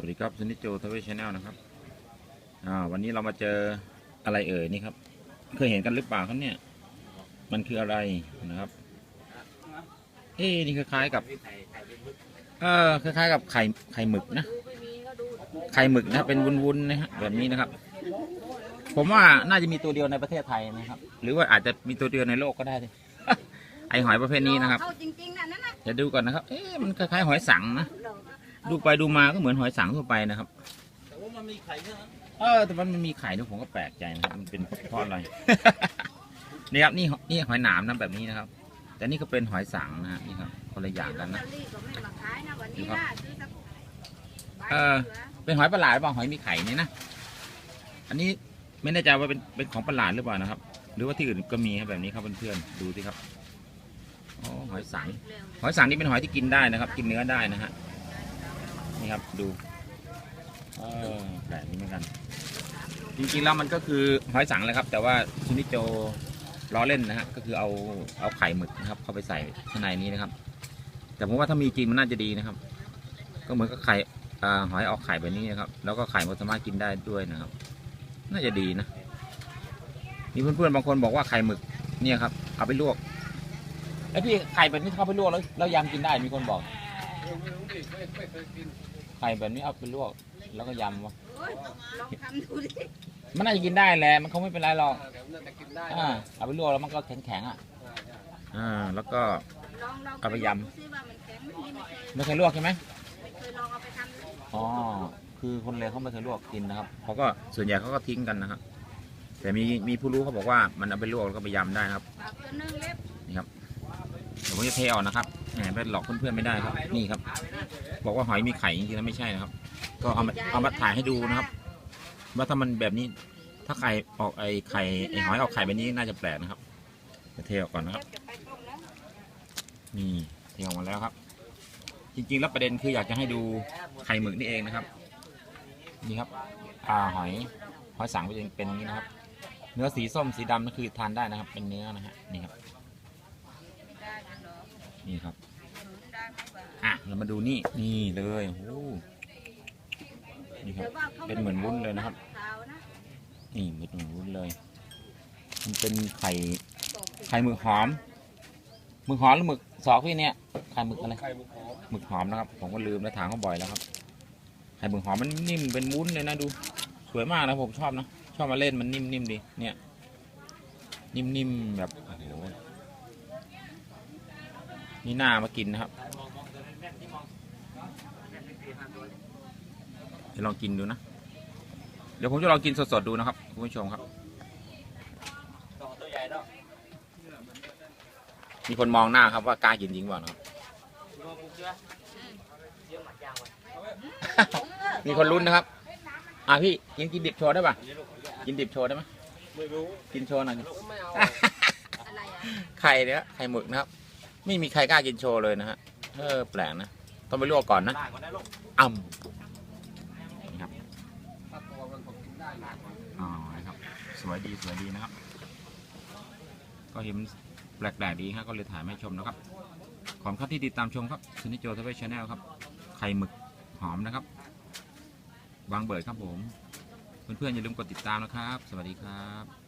วัสดีครับสนิทโจทวีชแนลนะครับอ่าวันนี้เรามาเจออะไรเอ่ยนี่ครับ เคยเห็นกันหรือเปล่าครับเนี่ย มันคืออะไรนะครับ เอ๊ะนี่คล้ายๆกับ เออคล้ายๆกับไข่ไข่หมึกนะ ไข่หมึกนะเป็นวุ้นๆนะฮะแบบนี้นะครับ ผมว่าน่าจะมีตัวเดียวในประเทศไทยนะครับ หรือว่าอาจจะมีตัวเดียวในโลกก็ได้ไอหอยประเภทนี้นะครับเข้าจริงๆนะนั่นนะจะดูก่อนนะครับ เอ๊ะมันคล้ายๆหอยสังนะ ดูไปดูมาก็เหมือนหอยสังทั่วไปนะครับ แต่ว่ามันมีไข่แค่นั้นเออแต่มันมีไข่ด้วยผมก็แปลกใจนะครับมันเป็นเพราะอะไร นี่ครับนี่นี่หอยหนามนะแบบนี้นะครับ แต่นี่ก็เป็นหอยสังนะฮะนี่ครับคนละอย่างกันนะลอตเตอรี่ก็ไม่มาขายนะวันนี้นะซื้อสักใบเออเป็นหอยประหลาดหรือเปล่าหอยมีไข่นี่นะอันนี้ไม่แน่ใจว่าเป็นเป็นของประหลาดหรือเปล่านะครับ หรือว่าที่อื่นก็มีครับแบบนี้ครับเพื่อนๆดูสิครับอ๋อหอยสัง หอยสังนี่เป็นหอยที่กินได้นะครับ กินเนื้อได้นะฮะ นี่ครับดูเออแปลกนี่เหมือนกัน จริงๆแล้วมันก็คือหอยสังเลยครับ แต่ว่าชินิโจล้อเล่นนะฮะก็คือเอาเอาไข่หมึกนะครับ เข้าไปใส่ข้างในนี้นะครับ แต่ผมว่าถ้ามีจริงมันน่าจะดีนะครับ ก็เหมือนกับไข่หอยออกไข่แบบนี้นะครับ แล้วก็ไข่มันสามารถกินได้ด้วยนะครับ น่าจะดีนะมีเพื่อนๆบางคนบอกว่าไข่หมึกเนี่ยครับเอาไปลวกไอพี่ไข่แบบนี้เขาไปลวกแล้วแล้วยำกินได้มีคนบอก ไข่แบบนี้เอาไปลวก แล้วก็ยำวะโอ้ยลองทำดูดิมันน่าจะกินได้แหละมันคงไม่เป็นไรหรอกแต่มันน่าจะกินได้อ่าเอาไปลวกแล้วมันก็แข็งๆอะอ่าแล้วก็ลองลองเอาไปยำดูซิว่ามันแข็งไหมนี่ไม่เคยไม่เคยลวกใช่ไหมไม่เคยลองเอาไปทำเลยอ๋อคือคนเลยเขาไม่เคยลวกกินนะครับเขาก็ส่วนใหญ่เขาก็ทิ้งกันนะครับแต่มีมีผู้รู้เขาบอกว่ามันเอาไปลวกแล้วก็ไปยำได้นะครับปากตัวนึงเล็บเดี๋ยวผมจะเทออกนะครับแหม ไปหลอกเพื่อนๆไม่ได้ครับ นี่ครับ บอกว่าหอยมีไข่จริงๆแล้วไม่ใช่นะครับ ก็เอามาเอามาถ่ายให้ดูนะครับ ว่าถ้ามันแบบนี้ ถ้าไข่ออกไอไข่ไอหอยออกไข่แบบนี้น่าจะแปลกนะครับจะเทออกก่อนนะครับ นี่เทออกมาแล้วครับ จริงๆแล้วประเด็นคืออยากจะให้ดูไข่หมึกนี่เองนะครับ นี่ครับอ่าหอยหอยสังเป็นเป็นอย่างนี้นะครับ เนื้อสีส้มสีดำนั่นคือทานได้นะครับ เป็นเนื้อนะฮะนี่ครับ ได้เลยเหรอ นี่ครับหนุนได้ไหมวะอะเรามาดูนี่นี่เลยโอ้นี่ครับเป็นเหมือนวุ้นเลยนะครับนี่เหมือนวุ้นเลย มันเป็นไข่ไข่หมึกหอมหมึกหอมหรือหมึกสอกพี่เนี่ยไข่หมึกอะไรไข่บุกหอมหมึกหอมนะครับ ผมก็ลืมแล้วถามเขาบ่อยแล้วครับไข่หมึกหอมมันนิ่มเป็นวุ้นเลยนะดู สวยมากนะผมชอบนะชอบมาเล่นมันนิ่มๆดีเนี่ย นิ่มๆแบบโอ้โห นี่น่ามากินนะครับจะลองกินดูนะ เดี๋ยวผมจะลองกินสดๆดูนะครับคุณผู้ชมครับต่อตัวใหญ่แล้วมีคนมองหน้าครับว่ากล้ากินจริงเปล่านะครับรอปุ๊บใช่ไหมเยอะหมัดยางไว้มีคนลุ้นนะครับ อะพี่กินกินดิบโชว์ได้ป่ะ กินดิบโชว์ได้ไหมไม่รู้กินโชว์หน่อยลูกไม่เอาอะไรอะไข่เนี่ยไข่หมึกนะครับ ไม่มีใครกล้ากินโชว์เลยนะฮะเออแปลกนะ ต้องไปลวกก่อนนะได้ก็ได้ลูกอ่ำนี่ครับถ้าตัวมันผมกินได้หนักกว่าอ๋อนะครับ สวยดีสวยดีนะครับ ก็เห็นแปลกๆดีครับก็เลยถ่ายมาให้ชมนะครับ ขอบคุณครับที่ติดตามชมครับซินิโจทวีชแนลครับ ไข่หมึกหอมนะครับวางเบิดครับผม เพื่อนๆอย่าลืมกดติดตามนะครับ สวัสดีครับ